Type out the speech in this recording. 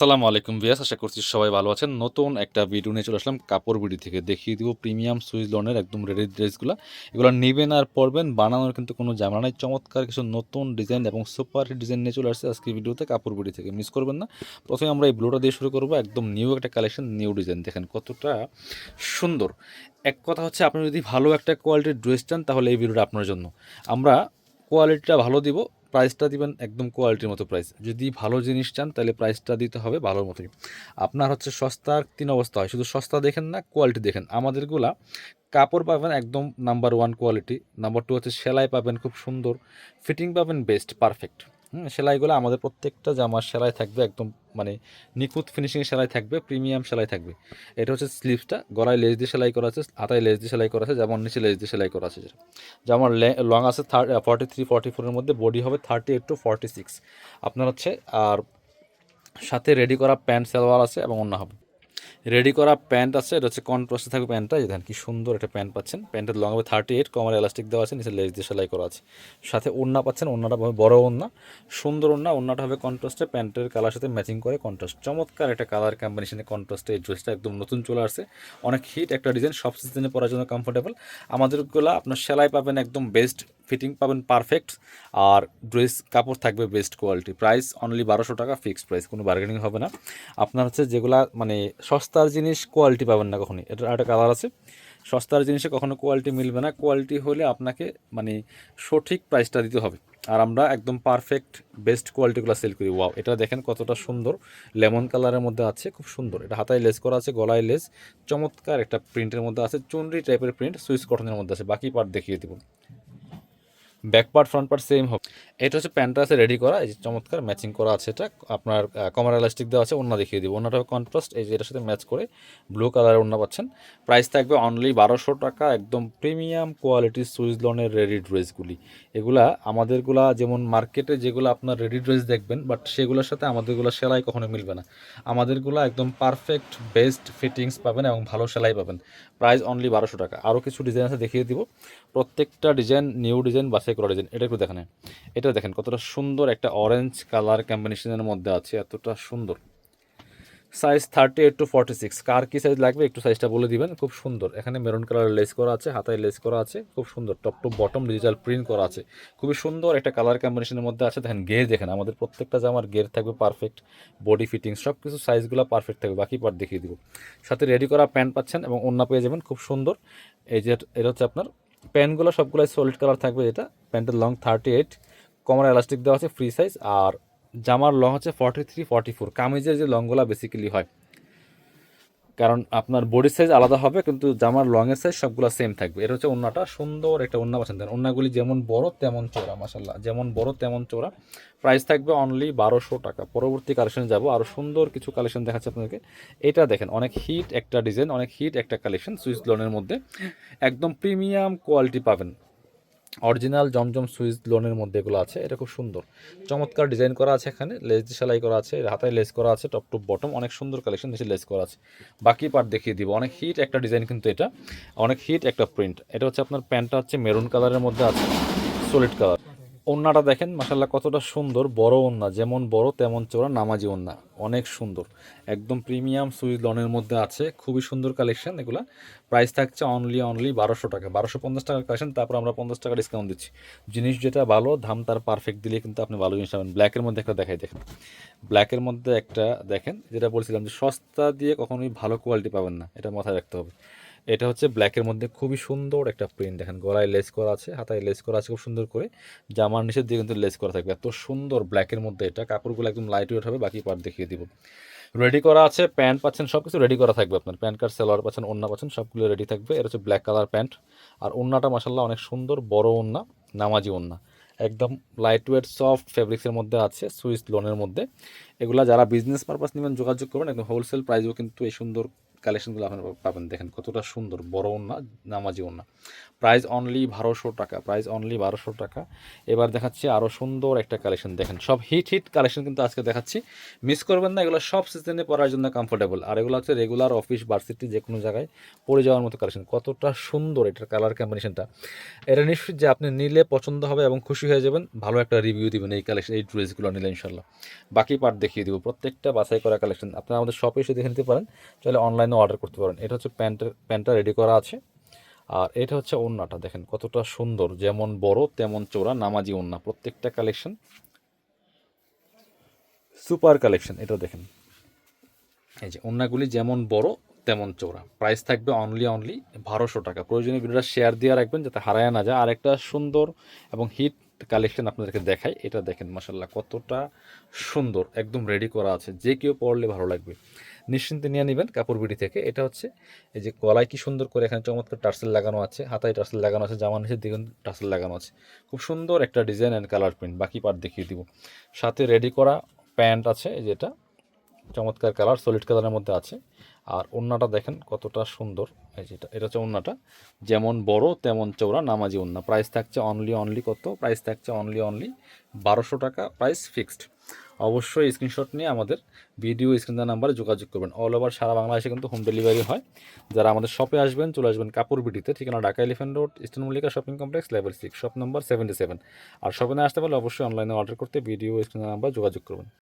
আসসালামু আলাইকুম ভিয়াস, আশা করছি সবাই ভালো আছেন। নতুন একটা ভিডিও নিয়ে চলে আসলাম কাপড় বিডি থেকে। দেখিয়ে দিব প্রিমিয়াম সুইজ লনের একদম রেডি ড্রেসগুলো এগুলো নেবেন আর পরবেন, বানানোর কিন্তু কোনো ঝামেলা নাই। চমৎকার কিছু নতুন ডিজাইন এবং সুপার ডিজাইন নিয়ে চলে আসছে আজকে ভিডিওতে কাপড় বিডি থেকে। মিস করবেন না। প্রথমে আমরা এই ব্লুটা দিয়ে শুরু করব। একদম নিউ একটা কালেকশন নিউ ডিজাইন দেখেন কতটা সুন্দর। এক কথা হচ্ছে, আপনি যদি ভালো একটা কোয়ালিটির ড্রেস চান, তাহলে এই ভিডিওটা আপনার জন্য। আমরা কোয়ালিটিটা ভালো দিব প্রাইসটা দিবেন একদম কোয়ালিটির মতো প্রাইস যদি ভালো জিনিস চান, তাহলে প্রাইসটা দিতে হবে ভালোর মতোই। আপনার হচ্ছে সস্তার তিন অবস্থা হয়। শুধু সস্তা দেখেন না কোয়ালিটি দেখেন। আমাদেরগুলা কাপড় পাবেন একদম number one quality number two হচ্ছে সেলাই পাবেন খুব সুন্দর ফিটিং পাবেন বেস্ট পারফেক্ট সেলাইগুলো আমাদের প্রত্যেকটা জামার সেলাই থাকবে একদম মানে নিখুঁত ফিনিশিং সেলাই থাকবে প্রিমিয়াম সেলাই থাকবে। এটা হচ্ছে স্লিভসটা গলায় লেজ দিয়ে সেলাই করা আছে, হাতায় লেজ দিয়ে সেলাই করা আছে যেমন নিচে লেজ দিয়ে সেলাই করা আছে যেমন লং আছে থার্ড ফর্টি থ্রি ফর্টি ফোরের মধ্যে বডি হবে thirty eight to forty six আপনার হচ্ছে, আর সাথে রেডি করা প্যান্ট সালোয়ার আছে এবং অন্য হবে। রেডি করা প্যান্ট আছে, এটা হচ্ছে কন্ট্রাস্টে থাকবে প্যান্টটা এই দেখেন কি সুন্দর একটা প্যান্ট পাচ্ছেন। প্যান্টের লং হবে থার্টি এইট কমার এলাস্টিক দেওয়া আছে, নিচে লেজ দিয়ে সেলাই করা আছে। সাথে ওড়না পাচ্ছেন, ওড়নাটা হবে বড় ওড়না, সুন্দর ওড়না, ওড়নাটা হবে কন্ট্রাস্টে প্যান্টের কালার সাথে ম্যাচিং করে কন্ট্রাস্ট চমৎকার একটা কালার কম্বিনেশনে কন্ট্রাস্টে এই ড্রেসটা একদম নতুন চলে আসছে। অনেক হিট একটা ডিজাইন সব সিজনে পরার জন্য কমফোর্টেবল আমাদেরগুলো আপনার সেলাই পাবেন একদম বেস্ট ফিটিং পাবেন পারফেক্ট আর ড্রেস কাপড় থাকবে বেস্ট কোয়ালিটি প্রাইস অনলি বারোশো টাকা ফিক্সড প্রাইস কোনো বার্গেনিং হবে না। আপনার হচ্ছে যেগুলা মানে সস্তার জিনিস কোয়ালিটি পাবেন না কখনই। এটার একটা কালার আছে। সস্তার জিনিসে কখনো কোয়ালিটি মিলবে না। কোয়ালিটি হলে আপনাকে মানে সঠিক প্রাইসটা দিতে হবে। আর আমরা একদম পারফেক্ট বেস্ট কোয়ালিটিগুলো সেল করি। ওয়াও এটা দেখেন কতটা সুন্দর। লেমন কালারের মধ্যে আছে, খুব সুন্দর। এটা হাতায় লেস করা আছে, গলায় লেস চমৎকার একটা প্রিন্টের মধ্যে আছে। চুনরি টাইপের প্রিন্ট সুইচ কটনের মধ্যে আছে। বাকি পার্ট দেখিয়ে দিব। Back part front part same হবে এটা হচ্ছে প্যান্টটা আছে রেডি করা, এই যে চমৎকার ম্যাচিং করা আছে এটা। আপনার কমার এলাস্টিক দেওয়া আছে অন্য দেখিয়ে দিব। অন্যটা কন্ট্রাস্ট এই যে এটার সাথে ম্যাচ করে ব্লু কালারের অন্য পাচ্ছেন। প্রাইস থাকবে অনলি বারোশো টাকা, একদম প্রিমিয়াম কোয়ালিটির সুইজ লনের রেডি ড্রেসগুলি এগুলা আমাদেরগুলা যেমন মার্কেটে যেগুলো আপনার রেডি ড্রেস দেখবেন বাট সেগুলোর সাথে আমাদেরগুলো সেলাই কখনো মিলবে না। আমাদেরগুলো একদম পারফেক্ট বেস্ট ফিটিংস পাবেন এবং ভালো সেলাই পাবেন। প্রাইস অনলি বারোশো টাকা। আরও কিছু ডিজাইন আছে, দেখিয়ে দিব। প্রত্যেকটা ডিজাইন নিউ ডিজাইন বাছাই করা ডিজাইন এটা একটু দেখেন। এটা দেখেন, কতটা সুন্দর একটা অরেঞ্জ কালার কম্বিনেশনের মধ্যে আছে, এতটা সুন্দর। Size thirty eight to forty six কার কী সাইজ লাগবে একটু সাইজটা বলে দিবেন। খুব সুন্দর। এখানে মেরুন কালারের লেস করা আছে, হাতায় লেস করা আছে, খুব সুন্দর। Top to bottom digital print করা আছে। খুবই সুন্দর একটা কালার কম্বিনেশনের মধ্যে আছে। দেখেন গের দেখেন, আমাদের প্রত্যেকটা জামার গের থাকবে পারফেক্ট বডি ফিটিং সব কিছু সাইজগুলো পারফেক্ট থাকবে। বাকি পার্ট দেখিয়ে দিব। সাথে রেডি করা প্যান্ট পাচ্ছেন এবং অন্য পেয়ে যাবেন। খুব সুন্দর। এই যে এটা হচ্ছে আপনার প্যান্টগুলো সবগুলো সলিড কালার থাকবে এটা প্যান্টের লং থার্টি এইট কমার এলাস্টিক দেওয়া আছে ফ্রি সাইজ আর জামার লং হচ্ছে ফর্টি থ্রি ফর্টি ফোর কামিজের যে লংগুলো বেসিক্যালি হয়। কারণ আপনার বডি সাইজ আলাদা হবে, কিন্তু জামার লংয়ের সাইজ সবগুলো সেম থাকবে। এটা হচ্ছে ওন্নাটা সুন্দর একটা ওন্না পাচ্ছেন দেন ওন্নাগুলি যেমন বড়, তেমন চোরা মাসাল্লাহ যেমন বড়, তেমন চোরা প্রাইস থাকবে অনলি বারোশো টাকা। পরবর্তী কালেকশনে যাব। আরও সুন্দর কিছু কালেকশন দেখাচ্ছে আপনাদেরকে। এটা দেখেন, অনেক হিট একটা ডিজাইন অনেক হিট একটা কালেকশন সুইস লোনের মধ্যে। একদম প্রিমিয়াম কোয়ালিটি পাবেন। অরিজিনাল জমজম সুইচ লোনের মধ্যে এগুলো আছে, এটা খুব সুন্দর। চমৎকার ডিজাইন করা আছে এখানে, লেস দিয়ে সেলাই করা আছে হাতায় লেস করা আছে, টপ টু বটম, অনেক সুন্দর কালেকশন নিচে লেস করা আছে। বাকি পার্ট দেখিয়ে দিব, অনেক হিট একটা ডিজাইন কিন্তু এটা, অনেক হিট একটা প্রিন্ট এটা হচ্ছে আপনার প্যান্টটা হচ্ছে মেরুন কালারের মধ্যে আছে সলিড কালার ওন্নাটা দেখেন মাসাল্লাহ কতটা সুন্দর, বড় ওন্না, যেমন বড় তেমন চোরা নামাজি ওন্না, অনেক সুন্দর। একদম প্রিমিয়াম সুইচ লনের মধ্যে আছে, খুবই সুন্দর কালেকশন এগুলা। প্রাইস থাকছে অনলি অনলি বারোশো টাকা, বারোশো পঞ্চাশ টাকার কালেকশন, তারপর আমরা পঞ্চাশ টাকা ডিসকাউন্ট দিচ্ছি। জিনিস যেটা ভালো, দাম তার পারফেক্ট দিলে কিন্তু আপনি ভালো জিনিস পাবেন। ব্ল্যাকের মধ্যে একটা দেখাই, দেখেন। ব্ল্যাকের মধ্যে একটা, দেখেন, যেটা বলছিলাম যে সস্তা দিয়ে কখনোই ভালো কোয়ালিটি পাবেন না, এটা মাথায় রাখতে হবে। এটা হচ্ছে ব্ল্যাকের মধ্যে খুবই সুন্দর একটা প্রিন্ট দেখেন, গলায় লেস করা আছে, হাতায় লেস করা আছে, খুব সুন্দর করে। জামার নিচের দিকে কিন্তু লেস করা থাকবে। এত সুন্দর ব্ল্যাকের মধ্যে এটা, কাপড়গুলো একদম লাইট ওয়েট হবে, বাকি পার্ট দেখিয়ে দিব। রেডি করা আছে প্যান্ট পাচ্ছেন সব কিছু রেডি করা থাকবে আপনার। প্যান্ট কার্ড সেলোয়ার পাচ্ছেন ওন্না পাচ্ছেন, সবগুলো রেডি থাকবে। এটা হচ্ছে ব্ল্যাক কালার প্যান্ট আর ওন্নাটা মাসাল্লাহ অনেক সুন্দর, বড় ওন্না নামাজি ওন্না একদম লাইট ওয়েট সফট ফেব্রিক্সের মধ্যে আছে সুইস লোনের মধ্যে। এগুলা যারা বিজনেস পারপাস নেবেন, যোগাযোগ করবেন, একদম হোলসেল প্রাইসও কিন্তু এই সুন্দর কালেকশনগুলো আপনারা পাবেন। দেখেন কতটা সুন্দর, বড় ওন্না নামাজি ওন্না প্রাইস অনলি বারোশো টাকা প্রাইস অনলি বারোশো টাকা। এবার দেখাচ্ছি আরও সুন্দর একটা কালেকশন দেখেন, সব হিট হিট কালেকশন কিন্তু আজকে দেখাচ্ছি। মিস করবেন না, এগুলো সব সিজনে পরার জন্য কমফোর্টেবল আর এগুলো হচ্ছে রেগুলার অফিস ভার্সিটি যে কোনো জায়গায় পরে যাওয়ার মতো কালেকশন কতটা সুন্দর এটার কালার কম্বিনেশনটা এটা নিশ্চিত যে আপনি নিলে পছন্দ হবে এবং খুশি হয়ে যাবেন, ভালো একটা রিভিউ দিবেন এই কালেকশন এই ড্রেসগুলো নিলে ইনশাল্লাহ বাকি পার্ট দেখিয়ে দিব। প্রত্যেকটা বাছাই করা কালেকশন আপনারা আমাদের শপে এসে দেখে নিতে পারেন। চাইলে অনলাইনে অর্ডার করতে পারেন? এটা হচ্ছে প্যান্টের, প্যান্টটা রেডি করা আছে। আর এটা হচ্ছে ওন্নাটা, দেখেন কতটা সুন্দর। যেমন বড়, তেমন চোরা নামাজি ওন্না, প্রত্যেকটা কালেকশন সুপার কালেকশন এটা দেখেন। এই যে ওন্নাগুলি যেমন বড়, তেমন চৌড়া প্রাইস থাকবে অনলি অনলি বারোশো টাকা। প্রয়োজনীয় ভিডিওটা শেয়ার দিয়ে রাখবেন যাতে হারায় না যায়। আর একটা সুন্দর এবং হিট কালেকশন আপনাদেরকে দেখাই। এটা দেখেন মাসাল্লাহ কতটা সুন্দর। একদম রেডি করা আছে। যে কেউ পড়লে ভালো লাগবে। নিশ্চিন্তে নিয়ে নেবেন কাপড় বিড়ি থেকে। এটা হচ্ছে এই যে গলায় কি সুন্দর করে এখানে চমৎকার টার্সেল লাগানো আছে, হাতায় টার্সেল লাগানো আছে, জামা নিচে দেখুন টার্সেল লাগানো আছে। খুব সুন্দর একটা ডিজাইন অ্যান্ড কালার প্রিন্ট বাকি পার্ট দেখিয়ে দিব। সাথে রেডি করা প্যান্ট আছে, এই যেটা চমৎকার কালার সলিড কালারের মধ্যে আছে। আর ওন্নাটা দেখেন কতটা সুন্দর, এই যেটা এটা হচ্ছে ওন্নাটা। যেমন বড়, তেমন চৌড়া নামাজি ওন্না। প্রাইস থাকছে অনলি অনলি কত? প্রাইস থাকছে অনলি অনলি বারোশো টাকা প্রাইস ফিক্সড অবশ্যই স্ক্রিনশট নিয়ে আমাদের ভিডিও স্ক্রিন নাম্বারে যোগাযোগ করবেন। অল ওভার সারা বাংলাদেশে কিন্তু হোম ডেলিভারি হয়। যারা আমাদের শপে আসবেন, চলে আসবেন কাপড় বিটিতে ঠিকানা Dhaka elephant road eastern Mallika shopping complex level six shop number seventy seven আর শপে না আসতে পারলে অবশ্যই অনলাইনে অর্ডার করতে ভিডিও স্ক্রিন নাম্বার যোগাযোগ করবেন।